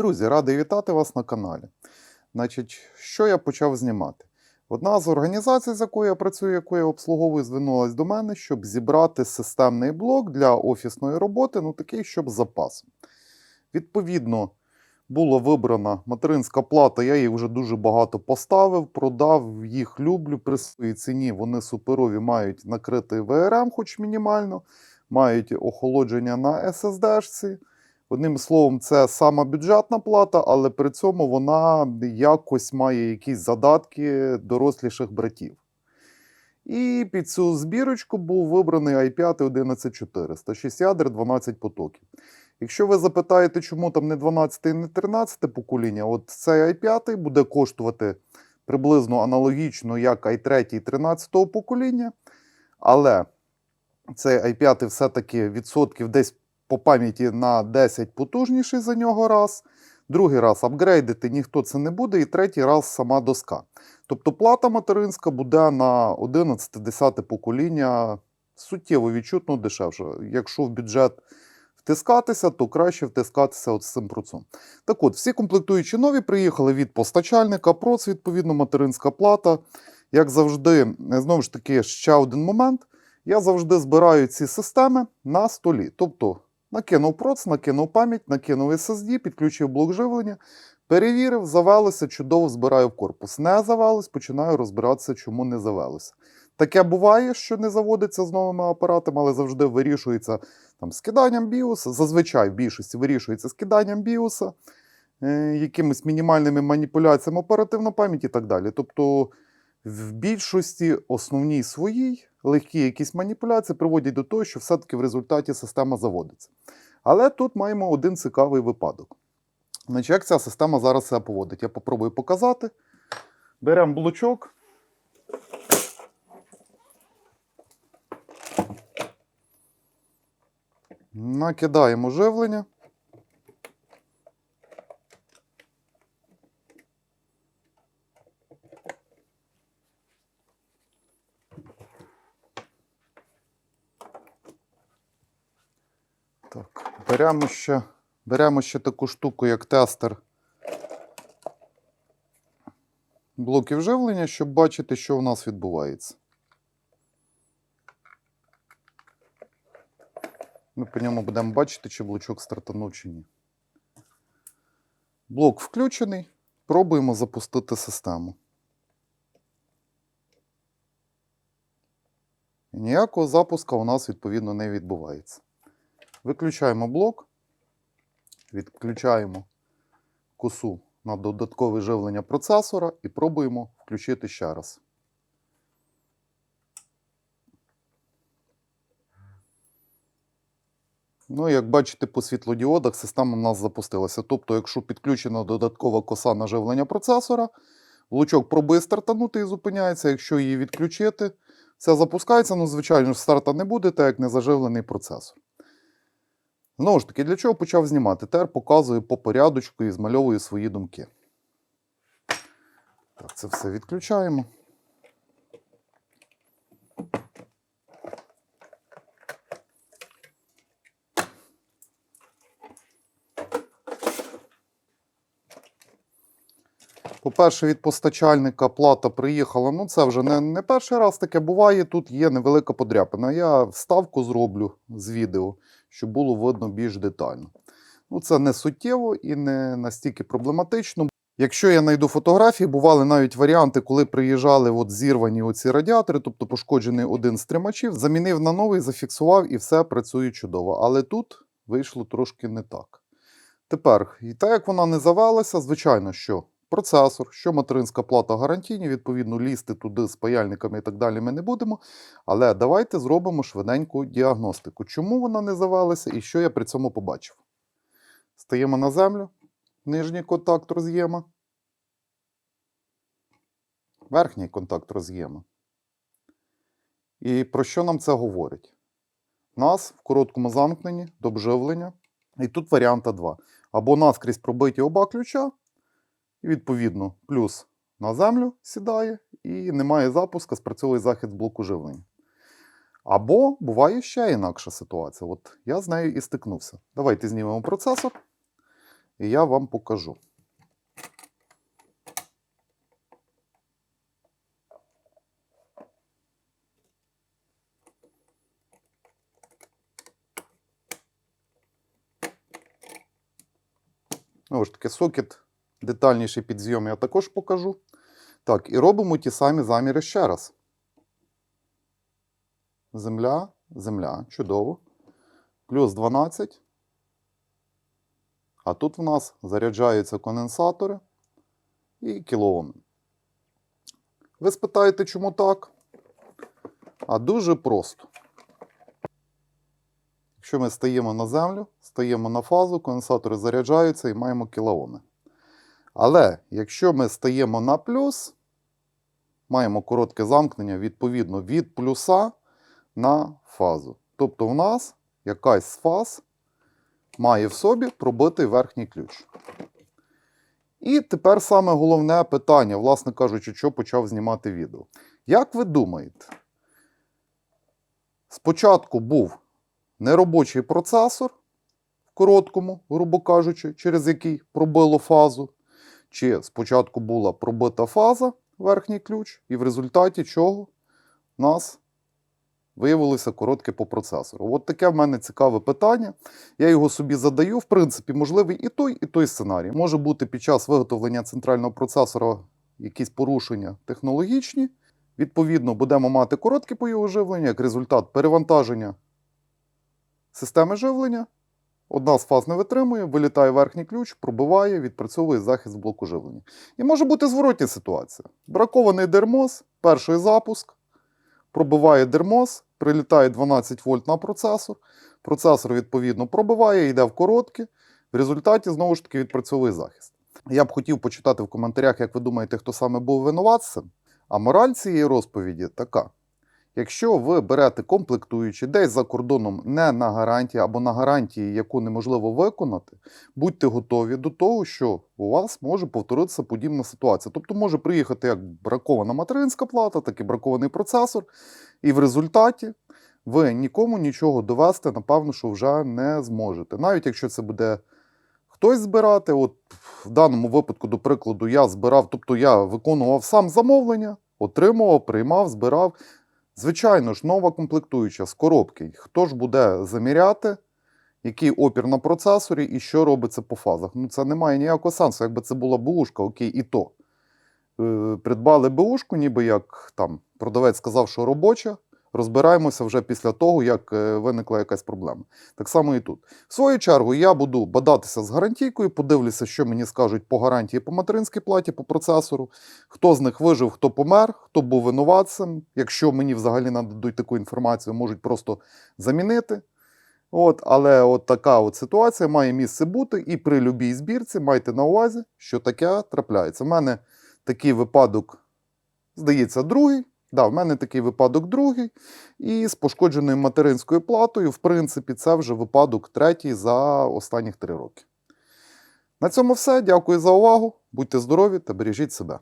Друзі, радий вітати вас на каналі. Значить, що я почав знімати? Одна з організацій, з якою я працюю, яку я обслуговую, звернулася до мене, щоб зібрати системний блок для офісної роботи, ну такий, щоб з запасом. Відповідно, була вибрана материнська плата, я її вже дуже багато поставив, продав, їх люблю при своїй ціні. Вони суперові мають накритий ВРМ, хоч мінімально, мають охолодження на SSD-шці. Одним словом, це сама бюджетна плата, але при цьому вона якось має якісь задатки доросліших братів. І під цю збірочку був вибраний i5 11400, 6 ядер, 12 потоків. Якщо ви запитаєте, чому там не 12 і не 13 покоління, от цей i5 буде коштувати приблизно аналогічно, як i3 13 покоління, але цей i5 все-таки відсотків десь по пам'яті на 10 потужніший за нього раз. Другий раз апгрейдити ніхто це не буде, і третій раз сама доска. Тобто плата материнська буде на 11-10 покоління суттєво відчутно дешевше. Якщо в бюджет втискатися, то краще втискатися от з цим процом. Так от, всі комплектуючі нові приїхали від постачальника, проц, відповідно, материнська плата. Як завжди, знову ж таки, ще один момент. Я завжди збираю ці системи на столі. Тобто накинув проц, накинув пам'ять, накинув SSD, підключив блок живлення, перевірив, завелося, чудово збираю в корпус. Не завелось, починаю розбиратися, чому не завелося. Таке буває, що не заводиться з новими апаратами, але завжди вирішується там, скиданням біоса. Зазвичай в більшості вирішується скиданням біоса, е, якимись мінімальними маніпуляціями оперативної пам'яті і так далі. Тобто в більшості основній своїй легкі якісь маніпуляції приводять до того, що все-таки в результаті система заводиться. Але тут маємо один цікавий випадок. Значить, як ця система зараз себе поводить? Я попробую показати. Беремо блочок. Накидаємо живлення. Так, беремо ще, беремо ще таку штуку, як тестер блоків живлення, щоб бачити, що в нас відбувається. Ми по ньому будемо бачити, чи блочок стартанув чи ні. Блок включений. Пробуємо запустити систему. Ніякого запуска у нас, відповідно, не відбувається. Виключаємо блок, відключаємо косу на додаткове живлення процесора і пробуємо включити ще раз. Ну, як бачите, по світлодіодах система в нас запустилася. Тобто, якщо підключена додаткова коса на живлення процесора, лучок пробує стартанути і зупиняється. Якщо її відключити, це запускається. Ну, звичайно ж, старта не буде, так як не заживлений процесор. Знову ж таки, для чого почав знімати? Тепер показую по порядочку і змальовую свої думки. Так, це все відключаємо. По-перше, від постачальника плата приїхала. Ну, це вже не, не перший раз таке буває. Тут є невелика подряпина. Я вставку зроблю з відео, щоб було видно більш детально. Ну, це не суттєво і не настільки проблематично. Якщо я знайду фотографії, бували навіть варіанти, коли приїжджали от зірвані оці радіатори, тобто пошкоджений один з тримачів, замінив на новий, зафіксував і все працює чудово. Але тут вийшло трошки не так. Тепер, і так як вона не завелася, звичайно, що процесор, що материнська плата гарантійні, відповідно, лізти туди з паяльниками і так далі ми не будемо. Але давайте зробимо швиденьку діагностику. Чому вона не завелася і що я при цьому побачив? Стаємо на землю, нижній контакт роз'єма, верхній контакт роз'єма. І про що нам це говорить? Нас в короткому замкненні до обживлення. І тут варіанта 2. Або наскрізь пробиті оба ключа, і відповідно плюс на землю сідає і немає запуска, спрацьовує захист блоку живлення. Або буває ще інакша ситуація. От я з нею і стикнувся. Давайте знімемо процесор. і я вам покажу. Знову ж таки, сокет, детальніший підзйом я також покажу. Так, і робимо ті самі заміри ще раз. Земля, земля, чудово. Плюс 12. А тут в нас заряджаються конденсатори і кілоом. Ви спитаєте, чому так? А дуже просто. Якщо ми стаємо на землю, стаємо на фазу, конденсатори заряджаються і маємо кілооми. Але якщо ми стаємо на плюс, маємо коротке замкнення відповідно від плюса на фазу. Тобто в нас якась з фаз має в собі пробитий верхній ключ. І тепер саме головне питання, власне кажучи, що почав знімати відео. Як ви думаєте, спочатку був неробочий процесор в короткому, грубо кажучи, через який пробило фазу, чи спочатку була пробита фаза, верхній ключ, і в результаті чого в нас виявилося коротке по процесору. От таке в мене цікаве питання. Я його собі задаю. В принципі, можливий і той, і той сценарій. Може бути під час виготовлення центрального процесора якісь порушення технологічні. Відповідно, будемо мати коротке по його живленню, як результат перевантаження системи живлення. Одна з фаз не витримує, вилітає верхній ключ, пробиває, відпрацьовує захист блоку живлення. І може бути зворотня ситуація. Бракований дермоз, перший запуск, пробиває дермоз, прилітає 12 вольт на процесор. Процесор, відповідно, пробиває, йде в коротке. В результаті, знову ж таки, відпрацьовує захист. Я б хотів почитати в коментарях, як ви думаєте, хто саме був винуватцем. А мораль цієї розповіді така. Якщо ви берете комплектуючі десь за кордоном не на гарантії або на гарантії, яку неможливо виконати, будьте готові до того, що у вас може повторитися подібна ситуація. Тобто може приїхати як бракована материнська плата, так і бракований процесор, і в результаті ви нікому нічого довести, напевно, що вже не зможете. Навіть якщо це буде хтось збирати, от в даному випадку, до прикладу, я збирав, тобто я виконував сам замовлення, отримував, приймав, збирав. Звичайно ж, нова комплектуюча з коробки. Хто ж буде заміряти, який опір на процесорі і що робиться по фазах? Ну, це не має ніякого сенсу. Якби це була БУшка, окей, і то. Е, придбали БУшку, ніби як там продавець сказав, що робоча. Розбираємося вже після того, як е, виникла якась проблема. Так само і тут. В свою чергу, я буду бадатися з гарантійкою, подивлюся, що мені скажуть по гарантії по материнській платі, по процесору, хто з них вижив, хто помер, хто був винуватцем. Якщо мені взагалі нададуть таку інформацію, можуть просто замінити. От, але от така от ситуація має місце бути, і при любій збірці майте на увазі, що таке трапляється. У мене такий випадок, здається, другий. Да, в мене такий випадок другий. І з пошкодженою материнською платою, в принципі, це вже випадок третій за останніх три роки. На цьому все. Дякую за увагу. Будьте здорові та бережіть себе.